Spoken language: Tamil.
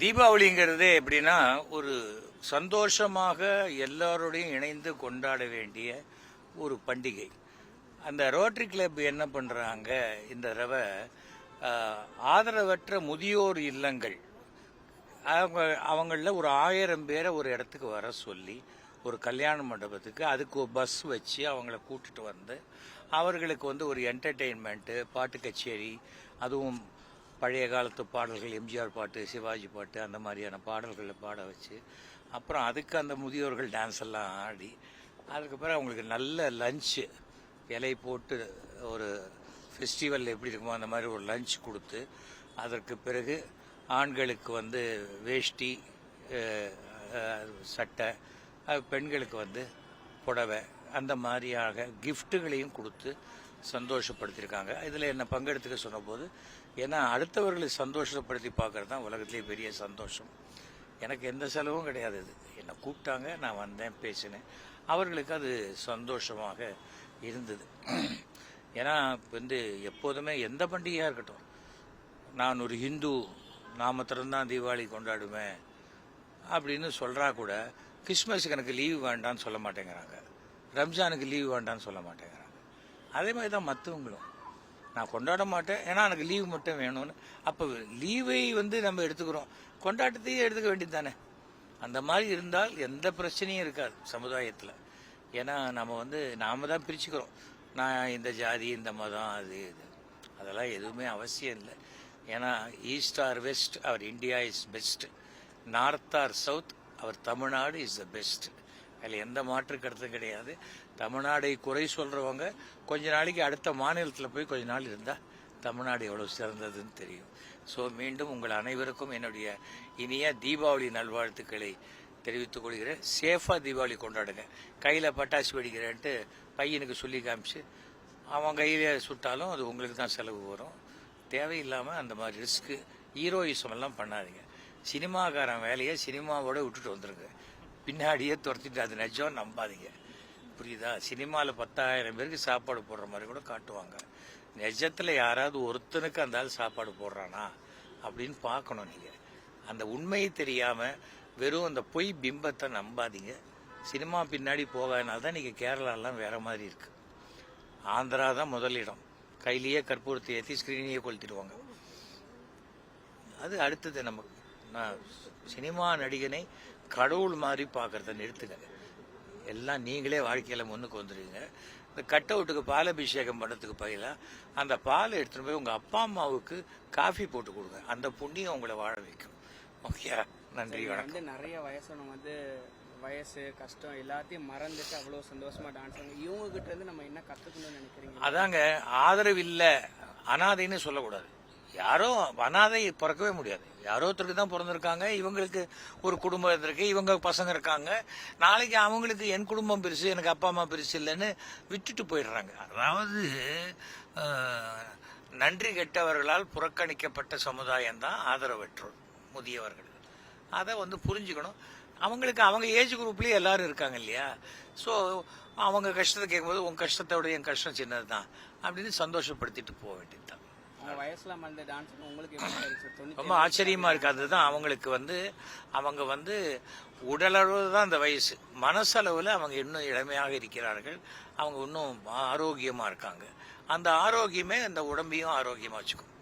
தீபாவளிங்கிறது எப்படின்னா ஒரு சந்தோஷமாக எல்லாரோடையும் இணைந்து கொண்டாட வேண்டிய ஒரு பண்டிகை. அந்த ரோட்டரி கிளப் என்ன பண்ணுறாங்க இந்த தடவை ஆதரவற்ற முதியோர் இல்லங்கள் அவங்க அவங்களில் ஒரு ஆயிரம் பேரை ஒரு இடத்துக்கு வர சொல்லி ஒரு கல்யாண மண்டபத்துக்கு அதுக்கு ஒரு பஸ் வச்சு அவங்கள கூட்டிட்டு வந்து அவர்களுக்கு வந்து ஒரு என்டர்டெயின்மெண்ட்டு பாட்டு கச்சேரி அதுவும் பழைய காலத்து பாடல்கள் எம்ஜிஆர் பாட்டு சிவாஜி பாட்டு அந்த மாதிரியான பாடல்களை பாட வச்சு அப்புறம் அதுக்கு அந்த முதியோர்கள் டான்ஸ் எல்லாம் ஆடி அதுக்கப்புறம் அவங்களுக்கு நல்ல லஞ்சு இலை போட்டு ஒரு ஃபெஸ்டிவல் எப்படி இருக்குமோ அந்த மாதிரி ஒரு லஞ்ச் கொடுத்து அதற்கு பிறகு ஆண்களுக்கு வந்து வேஷ்டி சட்டை பெண்களுக்கு வந்து புடவை அந்த மாதிரியாக கிஃப்ட்டுகளையும் கொடுத்து சந்தோஷப்படுத்தியிருக்காங்க. இதில் என்னை பங்கெடுத்துக்க சொன்னபோது ஏன்னா அடுத்தவர்களை சந்தோஷப்படுத்தி பார்க்குறது தான் உலகத்திலேயே பெரிய சந்தோஷம். எனக்கு எந்த செலவும் கிடையாது இது. என்னை கூப்பிட்டாங்க நான் வந்தேன் பேசினேன். அவர்களுக்கு அது சந்தோஷமாக இருந்தது. ஏன்னா வந்து எப்போதுமே எந்த பண்டிகையாக இருக்கட்டும் நான் ஒரு ஹிந்து நான் மாத்திரம்தான் தீபாவளி கொண்டாடுவேன் அப்படின்னு சொல்கிறா கூட கிறிஸ்மஸுக்கு எனக்கு லீவு வேண்டாம்னு சொல்ல மாட்டேங்கிறாங்க. ரம்ஜானுக்கு லீவு வேண்டாம்னு சொல்ல மாட்டேங்கிறாங்க. அதே மாதிரி தான் மற்றவங்களும் நான் கொண்டாட மாட்டேன். ஏன்னா எனக்கு லீவு மட்டும் வேணும்னு. அப்போ லீவை வந்து நம்ம எடுத்துக்கிறோம். கொண்டாட்டத்தையும் எடுத்துக்க வேண்டியது தானே அந்த மாதிரி இருந்தால் எந்த பிரச்சனையும் இருக்காது சமுதாயத்தில். ஏன்னா நம்ம வந்து நாம தான் பிரிச்சுக்கிறோம். நான் இந்த ஜாதி இந்த மதம் அது இது. அதெல்லாம் எதுவுமே அவசியம் இல்லை. ஏன்னா east or west our India is best north or south our Tamil Nadu is the best அதில் எந்த மாற்று கருத்தும் கிடையாது. தமிழ்நாடை குறை சொல்கிறவங்க கொஞ்ச நாளைக்கு அடுத்த மாநிலத்தில் போய் கொஞ்ச நாள் இருந்தால் தமிழ்நாடு எவ்வளோ சிறந்ததுன்னு தெரியும். ஸோ மீண்டும் உங்கள் அனைவருக்கும் என்னுடைய இனிய தீபாவளி நல்வாழ்த்துக்களை தெரிவித்துக் கொள்கிறேன். சேஃபாக தீபாவளி கொண்டாடுங்க. கையில் பட்டாசு வெடிக்கிறேன்ட்டு பையனுக்கு சொல்லி காமிச்சு அவன் கையில சுட்டாலும் அது உங்களுக்கு தான் செலவு வரும். தேவையில்லாமல் அந்த மாதிரி ரிஸ்க்கு ஹீரோயிசம் எல்லாம் பண்ணாதீங்க. சினிமாக்காரன் வேலையை சினிமாவோட விட்டுட்டு வந்துருங்க. பின்னாடியே துரத்திட்டு அது நிஜம் நம்பாதீங்க. புரியுதா? சினிமாவில் பத்தாயிரம் பேருக்கு சாப்பாடு போடுற மாதிரி கூட காட்டுவாங்க. நிஜத்தில் யாராவது ஒருத்தனுக்கு அந்த ஆள் சாப்பாடு போடுறானா அப்படின்னு பார்க்கணும் நீங்கள் அந்த உண்மையை தெரியாமல் வெறும் அந்த பொய் பிம்பத்தை நம்பாதீங்க. சினிமா பின்னாடி போகாதனால தான் நீங்கள் கேரளாலாம் வேற மாதிரி இருக்கு. ஆந்திரா தான் முதலிடம் கையிலேயே கற்பூரத்தை ஏற்றி ஸ்க்ரீனையே கொளுத்திடுவாங்க. அது அடுத்தது நமக்கு நான் சினிமா நடிகனை கடவுள் மாதிரி பார்க்கறத நிறுத்துங்க. எல்லாம் நீங்களே வாழ்க்கையில் முன்னுக்கு வந்துடுவீங்க. இந்த கட் அவுட்டுக்கு பால் அபிஷேகம் பண்ணுறதுக்கு பதிலாக அந்த பாலை எடுத்துகிட்டு போய் உங்கள் அப்பா அம்மாவுக்கு காஃபி போட்டு கொடுங்க. அந்த புண்ணியம் உங்களை வாழ வைக்கும். ஓகே நன்றி வந்து நிறைய வயசானவங்க வந்து வயசு கஷ்டம் எல்லாத்தையும் மறந்துட்டு அவ்வளோ சந்தோஷமா டான்ஸ் ஆடுங்க இவங்க கிட்ட இருந்து நம்ம என்ன கத்துக்கணும்னு நினைக்கிறீங்க? அதாங்க ஆதரவு இல்லை அனாதைன்னு சொல்லக்கூடாது. யாரோ அனாதை பிறக்கவே முடியாது. யாரோ ஒருத்தருக்கு தான் பிறந்திருக்காங்க இவங்களுக்கு ஒரு குடும்பம் இருக்கு இவங்க பசங்க இருக்காங்க. நாளைக்கு அவங்களுக்கு என் குடும்பம் பெருசு எனக்கு அப்பா அம்மா பெருசு இல்லைன்னு விட்டுட்டு போயிடுறாங்க. அதாவது நன்றி கெட்டவர்களால் புறக்கணிக்கப்பட்ட சமுதாயம் தான் ஆதரவற்றோர் முதியவர்கள். அதை வந்து புரிஞ்சுக்கணும். அவங்களுக்கு அவங்க ஏஜ் குரூப்லேயே எல்லாரும் இருக்காங்க இல்லையா? ஸோ அவங்க கஷ்டத்தை கேட்கும்போது உன் கஷ்டத்தோட என் கஷ்டம் சின்னது தான் அப்படின்னு சந்தோஷப்படுத்திட்டு போக வேண்டியது தான் அவங்க வயசுல மறந்த டான்ஸ் உங்களுக்கு எப்படி ரொம்ப ஆச்சரியமா இருக்கு. அதுதான் அவங்களுக்கு வந்து அவங்க வந்து உடலளவு தான் அந்த வயசு. மனசளவில் அவங்க இன்னும் இளமையாக இருக்கிறார்கள். அவங்க இன்னும் ஆரோக்கியமா இருக்காங்க. அந்த ஆரோக்கியமே அந்த உடம்பையும் ஆரோக்கியமா வச்சுக்கும்.